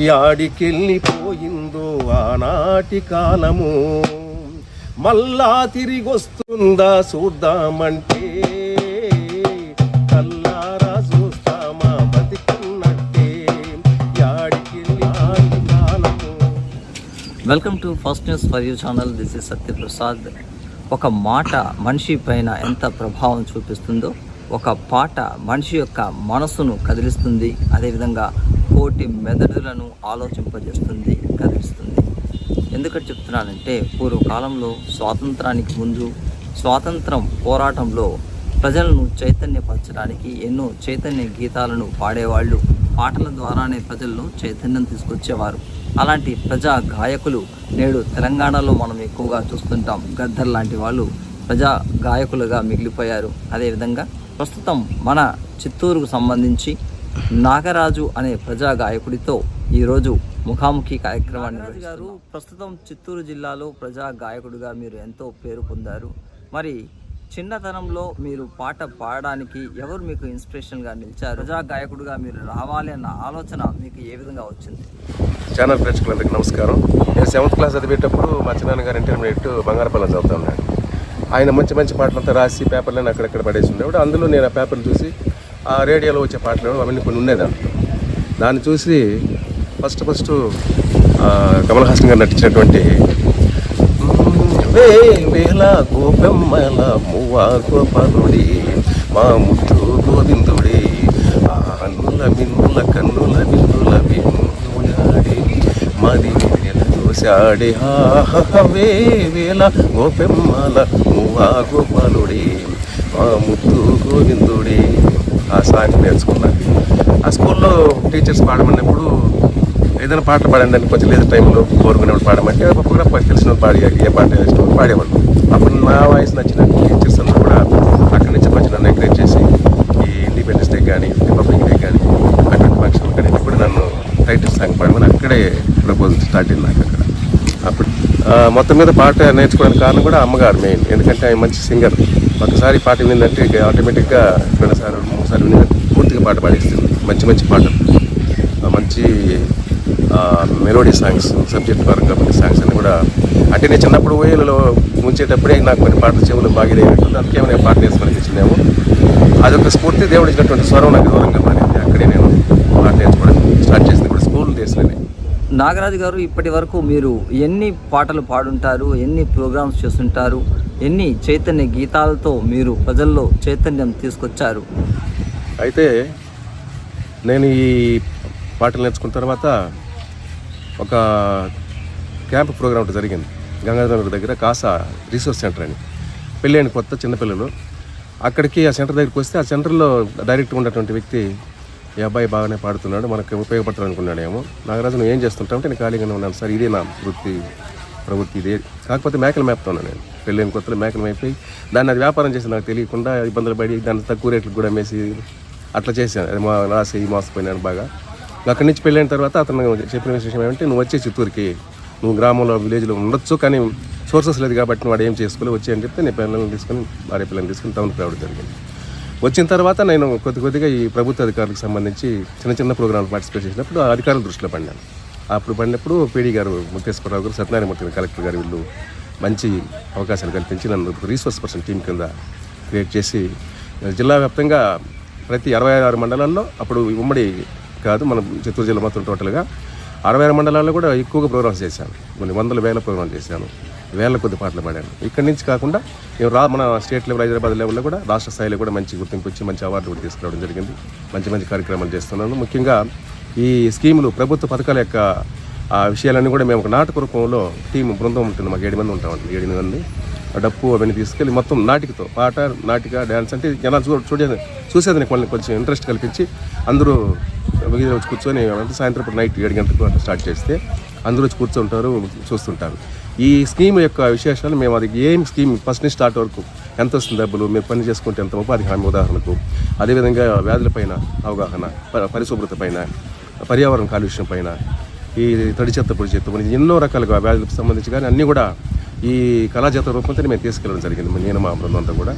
యాడికెళ్ళిపోయిందో ఆనాటి కాలము. మళ్ళా తిరిగొస్తుందా చూద్దామంటే. కల్లారా చూస్తామా బతికున్నట్టే. యాడికెళ్ళి ఆడి కాలము. Welcome to first news for you channel. This is Satyaprasad. ఒక మాట మనిషి పైన ఎంత ప్రభావం చూపిస్తుందో ఒక పాట మనిషి యొక్క మనసును కదిలిస్తుంది. అదేవిధంగా కోటి మెదడులను ఆలోచింపజేస్తుంది కదిలిస్తుంది. ఎందుకంటే చెప్తున్నానంటే పూర్వకాలంలో స్వాతంత్రానికి ముందు స్వాతంత్రం పోరాటంలో ప్రజలను చైతన్యపరచడానికి ఎన్నో చైతన్య గీతాలను పాడేవాళ్ళు. పాటల ద్వారానే ప్రజల్లో చైతన్యం తీసుకొచ్చేవారు. అలాంటి ప్రజా గాయకులు నేడు తెలంగాణలో మనం ఎక్కువగా చూస్తుంటాం. గద్దర్ లాంటి వాళ్ళు ప్రజా గాయకులుగా మిగిలిపోయారు. అదేవిధంగా ప్రస్తుతం మన చిత్తూరుకు సంబంధించి నాగరాజు అనే ప్రజా గాయకుడితో ఈరోజు ముఖాముఖి కార్యక్రమాన్ని గారు ప్రస్తుతం చిత్తూరు జిల్లాలో ప్రజా గాయకుడిగా మీరు ఎంతో పేరు పొందారు. మరి చిన్నతనంలో మీరు పాట పాడడానికి ఎవరు మీకు ఇన్స్పిరేషన్గా నిలిచారు? ప్రజా గాయకుడిగా మీరు రావాలి అన్న ఆలోచన మీకు ఏ విధంగా వచ్చింది? ఛానల్ ప్రేక్షకులందరికీ నమస్కారం. నేను సెవెంత్ క్లాస్ చదివేటప్పుడు మా చిన్నాన్నగారు ఇంటర్మీడియట్ బంగారపల్లం చదువుతా ఉన్నాడు ఆయన మంచి మంచి పాటలంతా రాసి పేపర్లను అక్కడక్కడ పడేసి ఉండేవాడు. అందులో నేను ఆ పేపర్లు చూసి ఆ రేడియోలో వచ్చే పాటలు అవన్నీ కొన్ని ఉండేదాన్ని దాన్ని చూసి ఫస్ట్ ఫస్ట్ కమల్ హాసన్ గారు నటించినటువంటి వే వేల గోపెమ్మల మువ్వా గోపాలుడి మా ముత్తు గోవిందుడి ఆ అన్నుల మిన్నుల కన్నుల మిన్నుల మిన్నులాడి మది చూశాడి వే వేల గోపెమ్మల మువ్వా గోపాలుడి మా ముత్తు గోవిందుడి ఆ సాంగ్ నేర్చుకున్నాను ఆ స్కూల్లో టీచర్స్ పాడమన్నప్పుడు ఏదైనా పాటలు పాడండి అని కొంచెం లేదు టైంలో కోరుకునేవాడు పాడమంటే అప్పుడు కూడా తెలిసిన పాడి ఏ పాట ఇష్టం పాడేవాళ్ళు. అప్పుడు నా వాయిస్ నచ్చిన టీచర్స్ అన్న కూడా అక్కడి నుంచి కొంచెం నన్ను ఎంకరేజ్ చేసి ఈ ఇండిపెండెన్స్ డే కానీ రిపబ్లిక్ డే కానీ అటువంటి ఫంక్షన్ కానీ ఇప్పుడు నన్ను టైటిల్ సాంగ్ పాడమని అక్కడే ప్రపోజల్ స్టార్ట్ అయింది నాకు అక్కడ. అప్పుడు మొత్తం మీద పాట నేర్చుకోవడానికి కారణం కూడా అమ్మగారు మెయిన్ ఎందుకంటే ఆయన మంచి సింగర్ ఒకసారి పాట వినిందంటే ఇక ఆటోమేటిక్గా రెండుసార్లు మూడుసార్లు వినిందంటే పూర్తిగా పాట పాడేస్తుంది. మంచి మంచి పాటలు మంచి మెలోడీ సాంగ్స్ సబ్జెక్ట్ పరంగా కొన్ని సాంగ్స్ అన్ని కూడా. అంటే నేను చిన్నప్పుడు ఊయలలో ముంచేటప్పుడే నాకు కొన్ని పాటలు చెవులు బాగా అందుకే నేను పాట నేర్చుకొని తెచ్చినాము అదొక స్ఫూర్తి దేవుడు ఇచ్చినటువంటి స్వరం నాకు దూరంగా మారింది. అక్కడే నేను పాట నేర్చుకోవడం స్టార్ట్ చేసింది కూడా స్కూల్ డేస్లోనే. నాగరాజు గారు ఇప్పటి వరకు మీరు ఎన్ని పాటలు పాడుంటారు ఎన్ని ప్రోగ్రామ్స్ చేస్తుంటారు ఎన్ని చైతన్య గీతాలతో మీరు ప్రజల్లో చైతన్యం తీసుకొచ్చారు? అయితే నేను ఈ పాటలు నేర్చుకున్న తర్వాత ఒక క్యాంప్ ప్రోగ్రామ్ ఒకటి జరిగింది. గంగాధర దగ్గర కాసా రీసోర్స్ సెంటర్ అని. పెళ్ళైన కొత్త చిన్నపిల్లలు అక్కడికి ఆ సెంటర్ దగ్గరికి వస్తే ఆ సెంటర్లో డైరెక్ట్గా ఉన్నటువంటి వ్యక్తి ఈ అబ్బాయి బాగానే పాడుతున్నాడు మనకు ఉపయోగపడతాడు అనుకున్నాడేమో నాగరాజు నువ్వు ఏం చేస్తుంటావు అంటే నేను ఖాళీగానే ఉన్నాను సార్ ఇదే నా వృత్తి ప్రవృత్తి ఇదే. కాకపోతే మేకలు మేపుతున్నాను నేను. పెళ్ళైన కొత్తలో మేకలు మేపి దాన్ని అది వ్యాపారం చేసి నాకు తెలియకుండా ఇబ్బందులు పడి దాన్ని తక్కువ రేట్లకు కూడా అమ్మేసి అట్లా చేశాను. అది మా రాసి మోసపోయినాను బాగా. అక్కడి నుంచి పెళ్ళైన తర్వాత అతను చెప్పిన విశేషం ఏమంటే నువ్వు వచ్చే చిత్తూరుకి నువ్వు గ్రామంలో విలేజ్లో ఉండొచ్చు కానీ సోర్సెస్ లేదు కాబట్టి వాడు ఏం చేసుకోలేదు వచ్చి అని చెప్తే నేను పిల్లల్ని తీసుకొని భార్య పిల్లల్ని తీసుకొని టౌన్కి రావడం జరిగింది. వచ్చిన తర్వాత నేను కొద్ది కొద్దిగా ఈ ప్రభుత్వ అధికారులకు సంబంధించి చిన్న చిన్న ప్రోగ్రాంలు పార్టిసిపేట్ చేసినప్పుడు ఆ అధికారుల దృష్టిలో పడినాను. అప్పుడు పడినప్పుడు పీడీ గారు ముక్తేశ్వరరావు గారు సత్యనారాయణమూర్తి కలెక్టర్ గారు వీళ్ళు మంచి అవకాశాలు కల్పించి నన్ను రీసోర్స్ పర్సన్ టీం కింద క్రియేట్ చేసి జిల్లా వ్యాప్తంగా ప్రతి అరవై ఆరు మండలాల్లో అప్పుడు ఉమ్మడి కాదు మన చిత్తూరు జిల్లా మొత్తం టోటల్గా అరవై ఆరు మండలాల్లో కూడా ఎక్కువగా ప్రోగ్రామ్స్ చేశాను. కొన్ని వందల వేల ప్రోగ్రామ్ చేశాను. వేల కొద్ది పాటలు పాడాను. ఇక్కడి నుంచి కాకుండా నేను రా మన స్టేట్ లెవెల్ హైదరాబాద్ లెవెల్లో కూడా రాష్ట్ర స్థాయిలో కూడా మంచి గుర్తింపు వచ్చి మంచి అవార్డు కూడా తీసుకురావడం జరిగింది. మంచి మంచి కార్యక్రమాలు చేస్తున్నాను. ముఖ్యంగా ఈ స్కీములు ప్రభుత్వ పథకాల యొక్క ఆ విషయాలన్నీ కూడా మేము ఒక నాటక రూపంలో టీం బృందం ఉంటుంది. మాకు ఏడు మంది ఉంటామండి ఏడు మంది. డప్పు అవన్నీ తీసుకెళ్ళి మొత్తం నాటికతో పాట నాటిక డ్యాన్స్ అంటే జనాలు చూ చూడేది చూసేదానికి వాళ్ళని కొంచెం ఇంట్రెస్ట్ కల్పించి అందరూ వీధిలో వచ్చి కూర్చొని అంటే సాయంత్రం నైట్ ఏడు గంటలకు అట్లా స్టార్ట్ చేస్తే అందరూ వచ్చి కూర్చుంటారు చూస్తుంటారు. ఈ స్కీమ్ యొక్క విశేషాలు మేము అది ఏం స్కీమ్ ఫస్ట్ నుంచి స్టార్ట్ వరకు ఎంత వస్తుంది డబ్బులు మీరు పని చేసుకుంటే ఎంత ఉపాధి హామీ ఉదాహరణకు అదేవిధంగా వ్యాధులపైన అవగాహన ప- పరిశుభ్రత పైన పర్యావరణ కాలుష్యం పైన ఈ తడి చెత్త పొడి చెత్త పొడి ఎన్నో రకాలుగా వ్యాధులకు సంబంధించి కానీ అన్నీ కూడా ఈ కళాజాత రూపంతో మేము తీసుకెళ్ళడం జరిగింది నేను మా బృందంతా కూడా.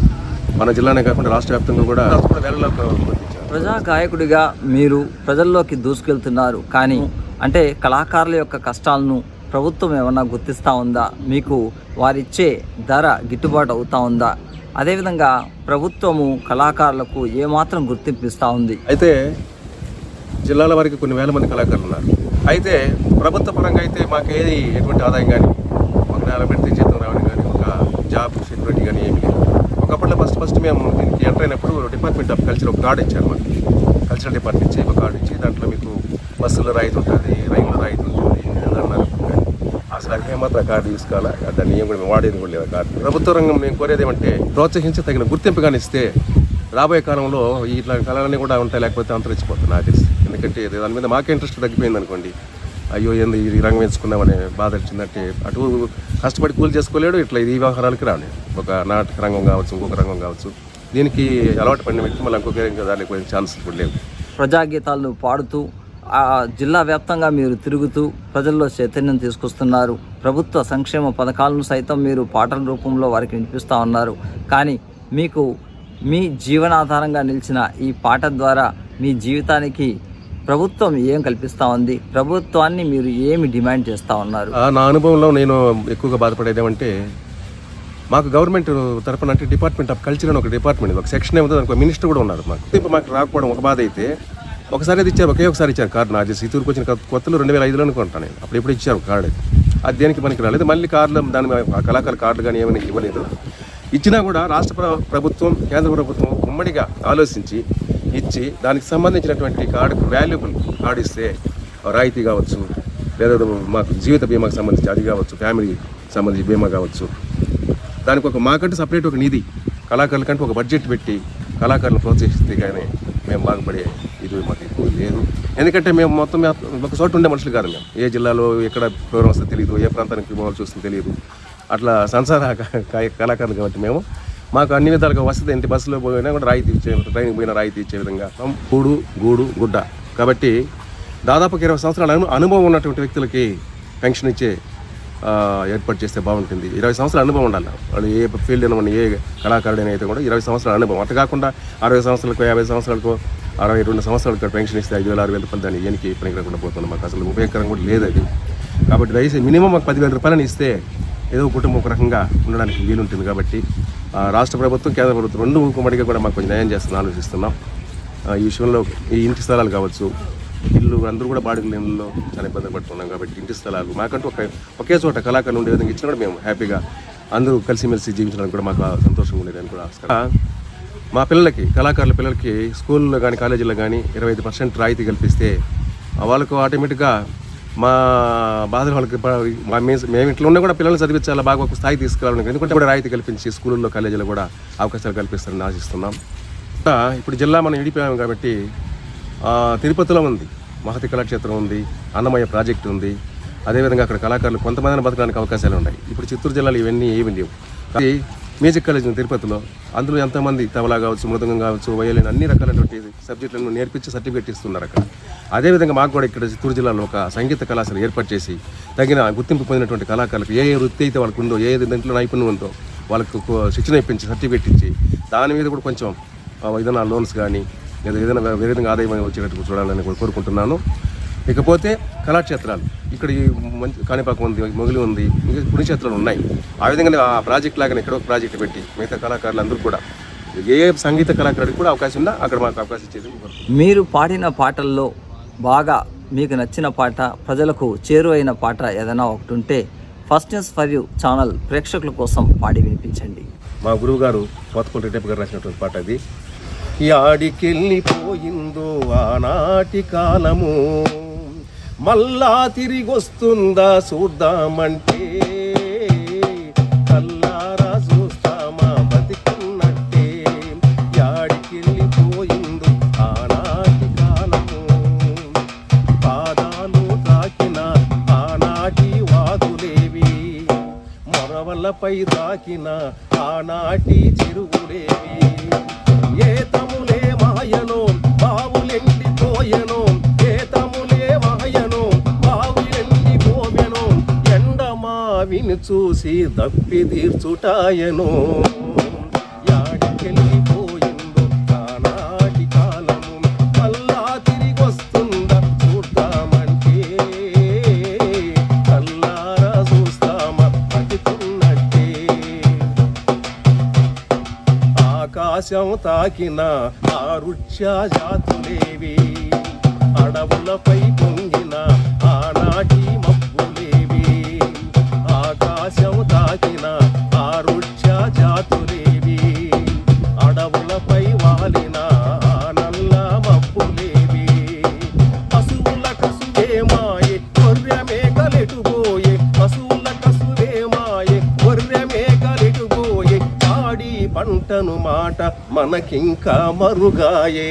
మన జిల్లానే కాకుండా రాష్ట్ర వ్యాప్తంగా కూడా ప్రజా గాయకుడిగా మీరు ప్రజల్లోకి దూసుకెళ్తున్నారు. కానీ అంటే కళాకారుల యొక్క కష్టాలను ప్రభుత్వం ఏమన్నా గుర్తిస్తూ ఉందా? మీకు వారిచ్చే ధర గిట్టుబాటు అవుతా ఉందా? అదేవిధంగా ప్రభుత్వము కళాకారులకు ఏమాత్రం గుర్తింపు ఇస్తూ ఉంది? అయితే జిల్లాల వరకు కొన్ని వేల మంది కళాకారులు ఉన్నారు అయితే ప్రభుత్వ పరంగా అయితే మాకు ఏది ఎటువంటి ఆదాయం కానీ ఒక నెల పెడితే జీతం రావడం కానీ ఒక జాబ్ సెక్యూరిటీ కానీ ఏమీ లేదు. ఒకప్పట్లో ఫస్ట్ ఫస్ట్ మేము దీనికి ఎంటర్ అయినప్పుడు డిపార్ట్మెంట్ ఆఫ్ కల్చర్ ఒక కార్డు ఇచ్చారు మాకు. కల్చరల్ డిపార్ట్మెంట్ ఇచ్చి ఒక కార్డు ఇచ్చి దాంట్లో మీకు బస్సులో రాయితీ ఉంటుంది రైలు రాయితీ ఉంటుంది అన్నారు. అసలు అది ఏమాత్రం ఆ కార్డు తీసుకోవాలా? దాన్ని ఏం కూడా మేము వాడేది కూడా లేదు కార్డు ప్రభుత్వ రంగం నేను కోరేది ఏమంటే ప్రోత్సహించి తగిన గుర్తింపు కానీ ఇస్తే రాబోయే కాలంలో ఇట్లా కళలన్నీ కూడా ఉంటాయి లేకపోతే అంతరించిపోతుంది నాకు తెలిసి. ఎందుకంటే దాని మీద మాకే ఇంట్రెస్ట్ తగ్గిపోయింది అనుకోండి అయ్యో ఏంది ఈ రంగం ఎంచుకున్నామనే బాధ వచ్చిందంటే అటు కష్టపడి కూలి చేసుకోలేడు ఇట్లా ఇది ఈ వ్యవహారాలకి రాలేదు. ఒక నాటక రంగం కావచ్చు ఇంకొక రంగం కావచ్చు. దీనికి అలవాటు పడిన వ్యక్తి మళ్ళీ ఇంకొక రంగం దానికి పోయే కూడా లేవు. ప్రజాగీతాలను పాడుతూ ఆ జిల్లా వ్యాప్తంగా మీరు తిరుగుతూ ప్రజల్లో చైతన్యం తీసుకొస్తున్నారు. ప్రభుత్వ సంక్షేమ పథకాలను సైతం మీరు పాటల రూపంలో వారికి వినిపిస్తూ ఉన్నారు. కానీ మీకు మీ జీవనాధారంగా నిలిచిన ఈ పాట ద్వారా మీ జీవితానికి ప్రభుత్వం ఏం కల్పిస్తూ ఉంది? ప్రభుత్వాన్ని మీరు ఏమి డిమాండ్ చేస్తూ ఉన్నారు? ఆ, నా అనుభవంలో నేను ఎక్కువగా బాధపడేది ఏమంటే మాకు గవర్నమెంట్ తరపున అంటే డిపార్ట్మెంట్ ఆఫ్ కల్చర్ అని ఒక డిపార్ట్మెంట్ ఒక సెక్షన్ ఏముంది దానికి ఒక మినిస్టర్ కూడా ఉన్నారు మాకు. ఇప్పుడు మాకు రాకపోవడం ఒక బాధ అయితే ఒకసారి అది ఇచ్చారు ఒకే ఒకసారి ఇచ్చారు కార్డు. నా తెలిసి వచ్చిన కొత్త- కొత్తలో రెండు వేల ఐదులో అనుకుంటాను నేను. అప్పుడు ఎప్పుడు ఇచ్చారు కార్డు. అది దేనికి మనకి రాలేదు. మళ్ళీ కార్డులు దాని కళాకారులు కళాకారుల కార్డులు కానీ ఏమైనా ఇవ్వలేదు. ఇచ్చినా కూడా రాష్ట్ర ప్రభుత్వం కేంద్ర ప్రభుత్వం ఉమ్మడిగా ఆలోచించి ఇచ్చి దానికి సంబంధించినటువంటి కార్డుకు వాల్యుబుల్ కార్డు ఇస్తే రాయితీ కావచ్చు లేదా మాకు జీవిత బీమాకు సంబంధించి అది కావచ్చు ఫ్యామిలీ సంబంధించి బీమా కావచ్చు. దానికి ఒక మాకంటూ సపరేట్ ఒక నిధి కళాకారులకంటే ఒక బడ్జెట్ పెట్టి కళాకారులను ప్రోత్సహిస్తే కానీ మేము బాగుపడే ఇది మాకు ఎక్కువ లేదు. ఎందుకంటే మేము మొత్తం ఒక చోట ఉండే మనుషులు కాదు మేము. ఏ జిల్లాలో ఎక్కడ ప్రోగ్రామ్ వస్తుందో తెలియదు ఏ ప్రాంతానికి పోవాల్సి వస్తుందో తెలియదు అట్లా సంసార కళాకారులు కాబట్టి మేము మాకు అన్ని విధాలుగా వసతి ఏంటి? బస్సులో పోయినా కూడా రాయితీ ఇచ్చే ట్రైన్కి పోయినా రాయితీ ఇచ్చే విధంగా. కూడు గూడు గుడ్డ. కాబట్టి దాదాపు ఇరవై సంవత్సరాల అనుభవం ఉన్నటువంటి వ్యక్తులకి పెన్షన్ ఇచ్చే ఏర్పాటు చేస్తే బాగుంటుంది. ఇరవై సంవత్సరాల అనుభవం ఉండాలి. వాళ్ళు ఏ ఫీల్డ్ అయినా ఏ కళాకారుడైనా అయితే కూడా ఇరవై సంవత్సరాల అనుభవం. అట్లా కాకుండా అరవై సంవత్సరాలకు యాభై సంవత్సరాలకు అరవై రెండు సంవత్సరాలకు పెన్షన్ ఇస్తే ఐదు వేల ఆరు వేల రూపాయలు దాన్ని ఏనికి పనికి రాకుండా పోతుంది మాకు అసలు. ఉపయోగకరం కూడా లేదు అది. కాబట్టి దయచేసి మినిమం మాకు పదివేల రూపాయలని ఇస్తే ఏదో కుటుంబం ఒక రకంగా ఉండడానికి వీలుంటుంది కాబట్టి రాష్ట్ర ప్రభుత్వం కేంద్ర ప్రభుత్వం రెండు ఉమ్మడిగా కూడా మాకు కొంచెం న్యాయం చేస్తున్నా ఆలోచిస్తున్నాం ఆ, ఈ విషయంలో ఈ ఇంటి స్థలాలు కావచ్చు ఇల్లు అందరూ కూడా బాడుగు ఇళ్ళలో చాలా ఇబ్బంది పడుతున్నాం కాబట్టి ఇంటి స్థలాలు మాకంటూ ఒక ఒకే చోట కళాకారులు ఉండే విధంగా ఇచ్చినా కూడా మేము హ్యాపీగా అందరూ కలిసిమెలిసి జీవించడానికి కూడా మాకు సంతోషంగా ఉండేదని కూడా ఆస్కారం. మా పిల్లలకి కళాకారుల పిల్లలకి స్కూల్లో కానీ కాలేజీలో కానీ ఇరవై ఐదు పర్సెంట్ రాయితీ కల్పిస్తే వాళ్ళకు ఆటోమేటిక్గా మా బాధలు వాళ్ళకి మా మేము ఇట్లా ఉన్నా కూడా పిల్లల్ని చదివించాలి బాగా ఒక స్థాయి తీసుకురావాలని ఎందుకంటే కూడా రాయితీ కల్పించి స్కూళ్ళల్లో కాలేజీలో కూడా అవకాశాలు కల్పిస్తారని ఆశిస్తున్నాం. ఇప్పుడు జిల్లా మనం విడిపోయాము కాబట్టి తిరుపతిలో ఉంది మహతి కళాక్షేత్రం ఉంది అన్నమయ్య ప్రాజెక్ట్ ఉంది. అదేవిధంగా అక్కడ కళాకారులు కొంతమందిని బతకడానికి అవకాశాలు ఉన్నాయి. ఇప్పుడు చిత్తూరు జిల్లాలో ఇవన్నీ ఏమి లేవు. అది మ్యూజిక్ కాలేజ్ ఉంది తిరుపతిలో. అందులో ఎంతోమంది తబలా కావచ్చు మృదంగం కావచ్చు వయలిన్ అన్ని రకాలైనటువంటి సబ్జెక్టులను నేర్పించి సర్టిఫికేట్ ఇస్తున్నారు అక్కడ. అదేవిధంగా మాకు కూడా ఇక్కడ చిత్తూరు జిల్లాలో ఒక సంగీత కళాశాల ఏర్పాటు చేసి తగిన గుర్తింపు పొందినటువంటి కళాకారులకు ఏ ఏ వృత్తి అయితే వాళ్ళకు ఉందో ఏ ఏ దాంట్లో నైపుణ్యం ఉందో వాళ్ళకు శిక్షణ ఇప్పించి సర్టిఫికేట్ ఇచ్చి దాని మీద కూడా కొంచెం ఏదైనా లోన్స్ కానీ లేదా ఏదైనా వేరే విధంగా ఆదాయం వచ్చేటట్టు చూడాలని కూడా కోరుకుంటున్నాను. ఇకపోతే కళాక్షేత్రాలు. ఇక్కడ ఈ మంచి కాణిపాకం ఉంది మొగిలి ఉంది ఇంకా పుణ్యక్షేత్రాలు ఉన్నాయి. ఆ విధంగా ఆ ప్రాజెక్ట్ లాగానే ఇక్కడ ఒక ప్రాజెక్ట్ పెట్టి మిగతా కళాకారులు అందరూ కూడా ఏ సంగీత కళాకారుడికి కూడా అవకాశం ఉన్నా అక్కడ మాకు అవకాశం ఇచ్చేది. మీరు పాడిన పాటల్లో బాగా మీకు నచ్చిన పాట ప్రజలకు చేరువైన పాట ఏదైనా ఒకటి ఉంటే first news for you channel ప్రేక్షకుల కోసం పాడి వినిపించండి. మా గురువు గారు పోతపల్లి రెడ్డప్ప గారు రాసినటువంటి పాట అది యాడికెళ్ళిపోయిందో ఆనాటి కాలము. మళ్ళా తిరిగొస్తుందా చూద్దామంటే మొరవలపై తాకిన ఆనాటి చిరువులేవి ఏ తములే మాయనో బావులెండిపోయెనో ఏ తములే మాయనో బావులెండిపోయెనో ఎండమావిని చూసి దప్పి తీర్చుటాయను. ఆకాశం తాకిన ఆరుష్య జాతులేవి. అడవులపై మనకింకా మరుగాయే.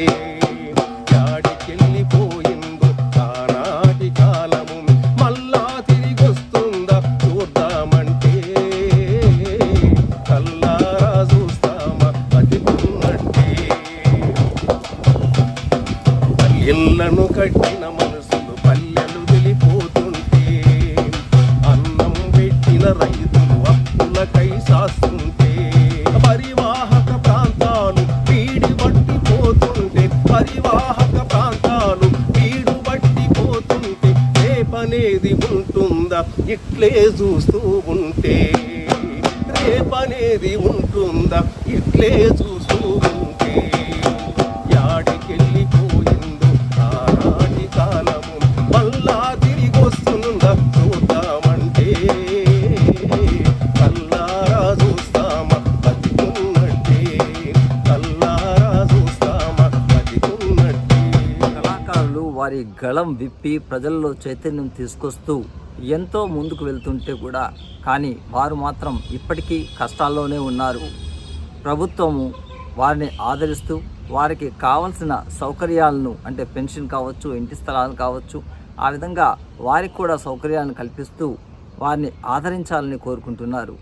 ఇట్లే చూస్తూ ఉంటే రేపనేది ఉంటుందా? ఇట్లే చూస్తూ గళం విప్పి ప్రజల్లో చైతన్యం తీసుకొస్తూ ఎంతో ముందుకు వెళ్తుంటే కూడా కానీ వారు మాత్రం ఇప్పటికీ కష్టాల్లోనే ఉన్నారు. ప్రభుత్వము వారిని ఆదరిస్తూ వారికి కావలసిన సౌకర్యాలను అంటే పెన్షన్ కావచ్చు ఇంటి స్థలాలు కావచ్చు ఆ విధంగా వారికి కూడా సౌకర్యాలను కల్పిస్తూ వారిని ఆదరించాలని కోరుకుంటున్నారు.